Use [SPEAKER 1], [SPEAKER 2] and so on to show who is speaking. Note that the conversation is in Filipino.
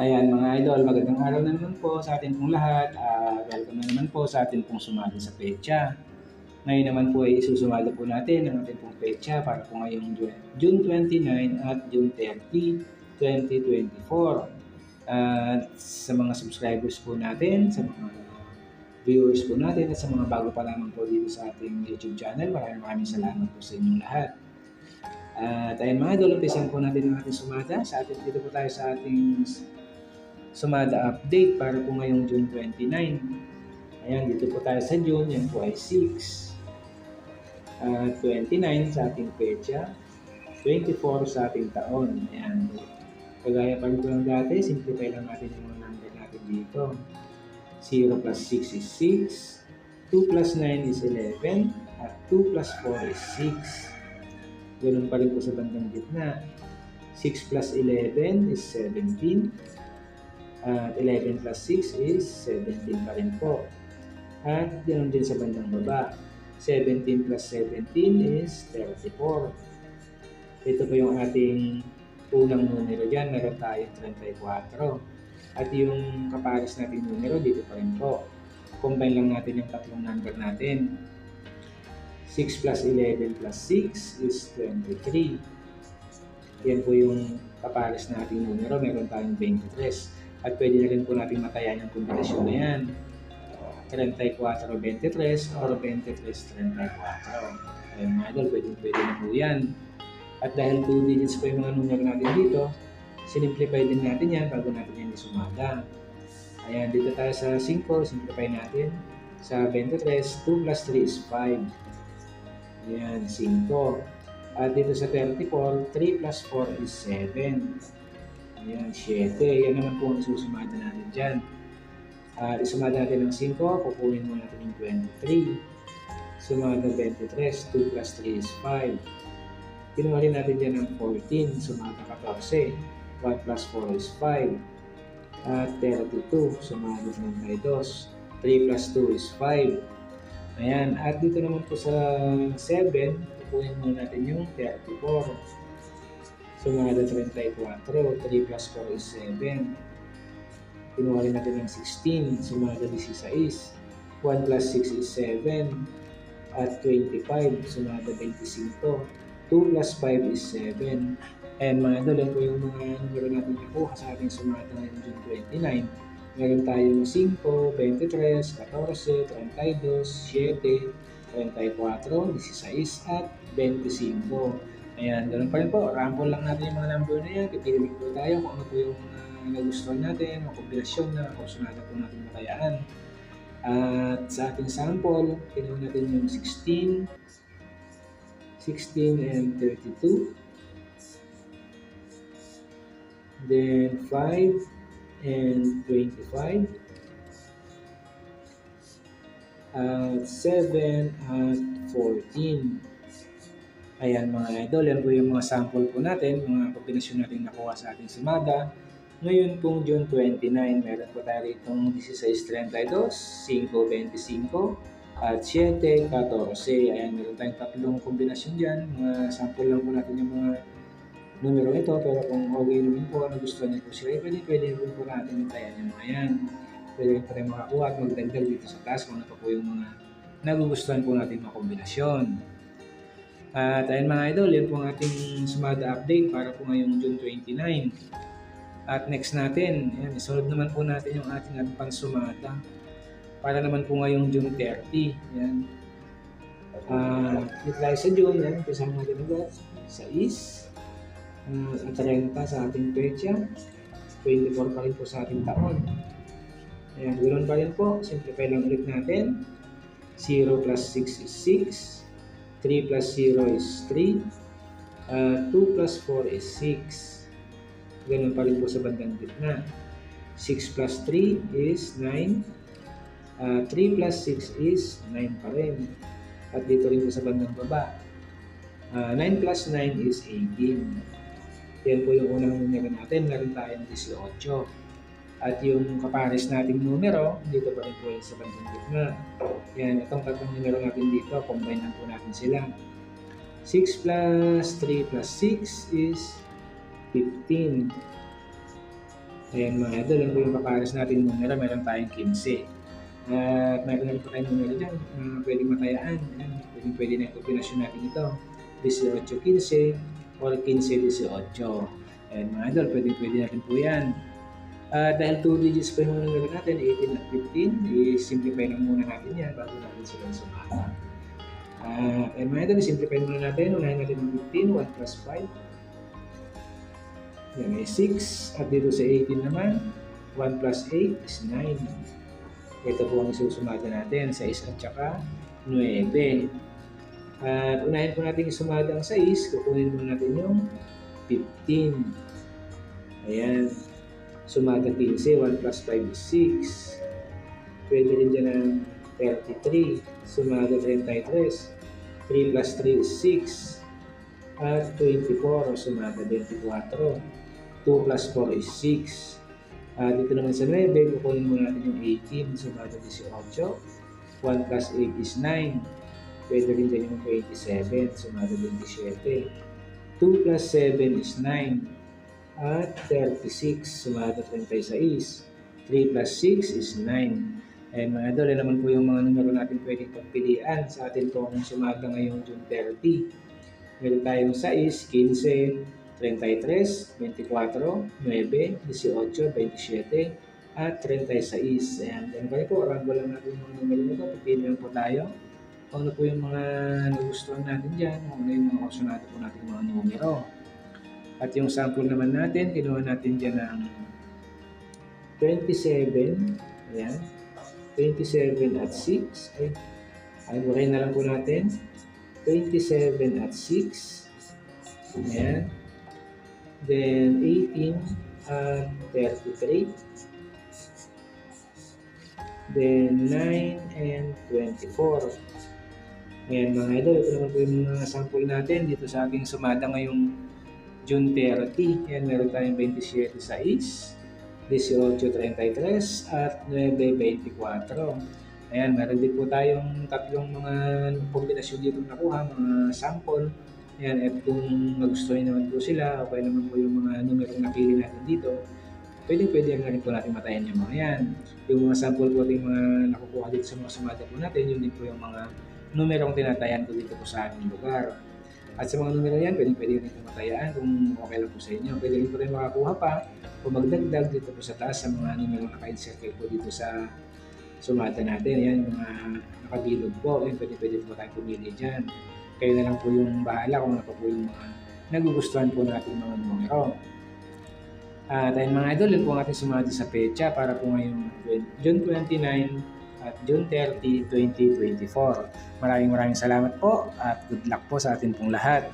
[SPEAKER 1] Ayan mga idol, magandang araw na naman po sa atin pong lahat. Ah, welcome na naman po sa atin pong sumali sa pecha. Ngayon naman po ay isusumada po natin ang ating pong pecha para po ngayong Ju- June 29 at June 30, 2024. At sa mga subscribers po natin, sa mga viewers po natin at sa mga bago pa lamang po dito sa ating YouTube channel, maraming maraming salamat po sa inyong lahat. At ayun mga idol, umpisan po natin ang ating sumada. Sa ating, dito po tayo sa ating sumada update para po ngayong June 29. Ayan, dito po tayo sa June, yan po ay 6. At 29 sa ating pecha, 24 sa ating taon. Ayan, kagaya pa rin po ng dati, simplify lang natin yung mga number natin dito. 0 plus 6 is 6, 2 plus 9 is 11, at 2 plus 4 is 6. Ganun pa rin po sa bandang gitna. 6 plus 11 is 17. At 11 plus 6 is 17 pa rin po. At ganoon din sa bandang baba. 17 plus 17 is 34. Ito po yung ating unang numero dyan. Meron tayong 34. At yung kapares natin numero dito pa rin po. Combine lang natin yung tatlong number natin. 6 plus 11 plus 6 is 23. Yan po yung kapares nating numero. Meron tayong 23. At pwede na rin po natin matayan yung kombinasyon na yan. 34-23 or 23-34. Ayun mga idol, pwede, pwede na po yan. At dahil 2 digits po yung mga numero natin dito, sinimplify din natin yan bago natin yan isumada. Ayan, dito tayo sa 5, simplify natin. Sa 23, 2 plus 3 is 5. Ayan, 5. At dito sa 34, 3 plus 4 is 7. Ayan, 7. Yan naman po ang isusumada natin dyan. At isumada natin ng 5, kukunin mo natin yung 23. Sumada 23, 2 plus 3 is 5. Kinuha rin natin dyan ng 14, sumada 14. 1 plus 4 is 5. At 32, sumada ng 2. 3 plus 2 is 5. Ayan, at dito naman po sa 7, kukunin muna natin yung 34. Sumada 34, 3 plus 4 is 7. Kinuha rin natin ng 16, sumada 16. 1 plus 6 is 7. At 25, sumada 25. 2 plus 5 is 7. And mga yan po yung mga numero natin nakuha sa ating sumada ngayong June 29. Meron tayong 5, 23, 14, 32, 7, 34, 16 at 25. Ayan, ganun pa rin po. Ramble lang natin yung mga number na yan. Pipili po tayo kung ano po yung uh, nagustuhan natin, mga kombinasyon na kusunada po natin matayaan. At sa ating sample, kinuha natin yung 16, 16 and 32. Then 5 and 25. At 7 at 14. Ayan mga idol, yan po yung mga sample po natin, mga kombinasyon natin nakuha sa ating sumada. Ngayon pong June 29, meron po tayo itong 16.32, 5.25, at 7.14. Ayan, meron tayong tatlong kombinasyon dyan. Mga sample lang po natin yung mga numero ito. Pero kung okay naman po, ano gusto niyo po sila, pwede, pwede po natin tayan yung mga yan. Pwede rin po tayo makakuha at magdagdag dito sa task kung ano pa po yung mga nagugustuhan po natin mga kombinasyon. At ayun mga idol, yan po ang ating sumada update para po ngayong June 29. At next natin, yan, isunod naman po natin yung ating at pansumada para naman po ngayong June 30. Yan. Uh, dito tayo sa June, yan, umpisa natin agad sa is. Uh, at 30 sa ating pecha. 24 pa rin po sa ating taon. Ayan, ganoon pa rin po. Simplify lang ulit natin. 0 plus 6 is 6. 3 plus 0 is 3. Uh, 2 plus 4 is 6. Ganun pa rin po sa bandang gitna. 6 plus 3 is 9. Uh, 3 plus 6 is 9 pa rin. At dito rin po sa bandang baba. Uh, 9 plus 9 is 18. Yan po yung unang numero natin. Meron tayong 18. At yung kapares nating numero, dito pa rin po yan sa bandang gitna. Yan, itong tatlong numero natin dito, combine lang po natin sila. 6 plus 3 plus 6 is 15. Ayan mga idol, yan po yung papares natin numero. Meron tayong 15. At meron na rin po tayong numero dyan. Uh, pwedeng matayaan. Ayan, pwedeng pwede na yung kombinasyon natin ito. 18-15 or 15-18. Ayan mga idol, pwedeng pwede natin po yan. Uh, dahil 2 digits pa yung numero natin, 18 at 15, i-simplify lang muna natin yan bago natin sila sumama. Uh, and mga idol, i-simplify muna natin. Unahin natin yung 15, 1 plus 5. Yan ay 6. At dito sa 18 naman, 1 plus 8 is 9. Ito po ang isusumada natin, 6 at saka 9. At unahin po natin isumada ang 6, kukunin muna natin yung 15. Ayan. Sumada 15, 1 plus 5 is 6. Pwede rin dyan ng 33. Sumada 33. 3 plus 3 is 6. At 24, sumada 24. 2 plus 4 is 6. Uh, dito naman sa 9, kukunin muna natin yung 18, sumada 18. 1 plus 8 is 9. Pwede rin dyan yung 27, sumada 27. 2 plus 7 is 9. At 36, sumada 36. 3 plus 6 is 9. And mga idol, naman po yung mga numero natin pwedeng pagpilian sa atin pong sumada ngayong June 30. Meron tayong 6, 15, 33, 24, 9, 18, 27, at 36. Ayan, yan pa po, ranggo lang natin yung numero nito. Pipili lang po tayo. Ano po yung mga nagustuhan natin dyan, kung ano yung mga kasunado po natin mga numero. At yung sample naman natin, kinuha natin dyan ng 27. Ayan. 27 at 6. Ay, ay buhay na lang po natin. 27 at 6. Ayan. Then 18 at 33. Then 9 and 24. Ayan mga idol, ito naman po yung mga sample natin dito sa ating sumada ngayong June 30. Ayan, meron tayong 27 sa is, 18.33 at 9.24. Ayan, meron din po tayong tatlong mga kombinasyon dito nakuha, mga sample. Ayan, at kung nagustuhin naman po sila, okay naman po yung mga numero na napili natin dito, pwede pwede na rin po natin matayan yung mga yan. Yung mga sample po ating mga nakukuha dito sa mga sumada po natin, yun din po yung mga numerong tinatayan ko dito po sa aming lugar. At sa mga numero yan, pwede pwede rin matayaan kung okay lang po sa inyo. Pwede rin po rin makakuha pa o magdagdag dito po sa taas sa mga numero na naka-encircle po dito sa sumada natin. Yan, yung mga nakabilog po. Yan, pwede pwede po tayo pumili dyan. Kayo na lang po yung bahala kung ano po yung mga nagugustuhan po natin mga numero. At ayun mga idol, yun po ang ating sumada sa pecha para po ngayong June 29 at June 30, 2024. Maraming maraming salamat po at good luck po sa atin pong lahat.